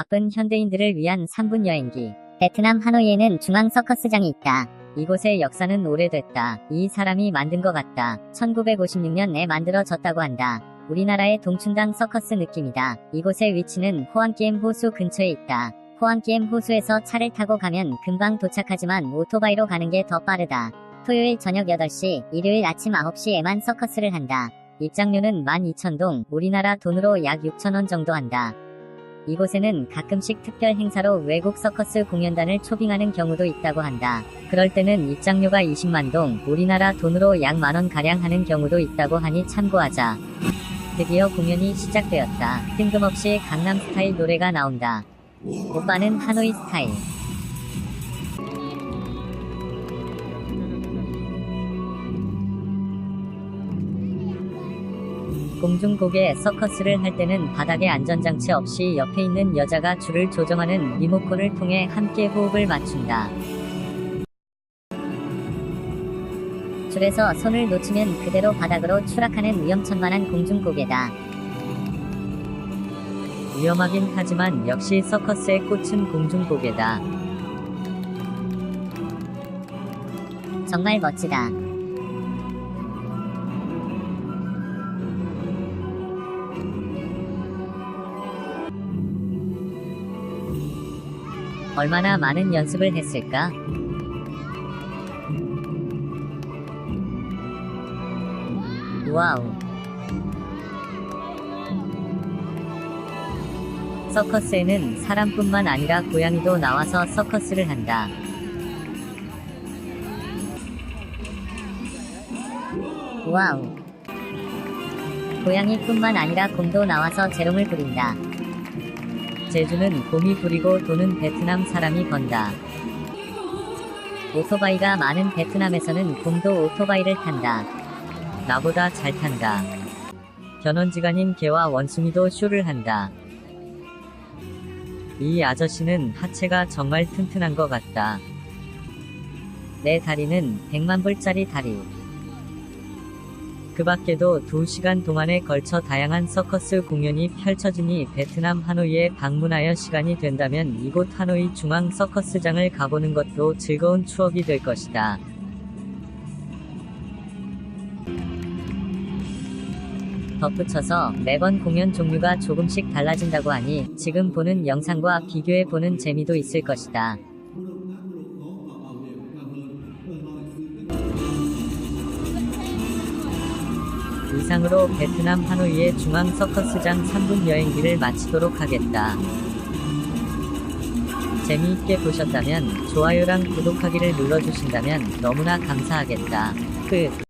바쁜 현대인들을 위한 3분 여행기. 베트남 하노이에는 중앙 서커스장이 있다. 이곳의 역사는 오래됐다. 이 사람이 만든 것 같다. 1956년에 만들어졌다고 한다. 우리나라의 동춘당 서커스 느낌이다. 이곳의 위치는 호안기엠 호수 근처에 있다. 호안기엠 호수에서 차를 타고 가면 금방 도착하지만 오토바이로 가는 게 더 빠르다. 토요일 저녁 8시, 일요일 아침 9시에만 서커스를 한다. 입장료는 12,000동, 우리나라 돈으로 약 6,000원 정도 한다. 이곳에는 가끔씩 특별 행사로 외국 서커스 공연단을 초빙하는 경우도 있다고 한다. 그럴 때는 입장료가 20만 동, 우리나라 돈으로 약 만원 가량 하는 경우도 있다고 하니 참고하자. 드디어 공연이 시작되었다. 뜬금없이 강남 스타일 노래가 나온다. 오빠는 하노이 스타일. 공중곡에 서커스를 할 때는 바닥에 안전장치 없이 옆에 있는 여자가 줄을 조정하는 리모컨을 통해 함께 호흡을 맞춘다. 줄에서 손을 놓치면 그대로 바닥으로 추락하는 위험천만한 공중곡에다. 위험하긴 하지만 역시 서커스의 꽃은 공중곡에다. 정말 멋지다. 얼마나 많은 연습을 했을까? 와우. 서커스에는 사람뿐만 아니라 고양이도 나와서 서커스를 한다. 와우. 고양이뿐만 아니라 곰도 나와서 재롱을 부린다. 제주는 곰이 부리고 돈은 베트남 사람이 번다. 오토바이가 많은 베트남에서는 곰도 오토바이를 탄다. 나보다 잘 탄다. 견원지간인 개와 원숭이도 쇼를 한다. 이 아저씨는 하체가 정말 튼튼한 것 같다. 내 다리는 100만 불짜리 다리. 그 밖에도 2시간 동안에 걸쳐 다양한 서커스 공연이 펼쳐지니 베트남 하노이에 방문하여 시간이 된다면 이곳 하노이 중앙 서커스장을 가보는 것도 즐거운 추억이 될 것이다. 덧붙여서 매번 공연 종류가 조금씩 달라진다고 하니 지금 보는 영상과 비교해 보는 재미도 있을 것이다. 이상으로 베트남 하노이의 중앙 서커스장 3분 여행기를 마치도록 하겠다. 재미있게 보셨다면 좋아요랑 구독하기를 눌러주신다면 너무나 감사하겠다. 끝.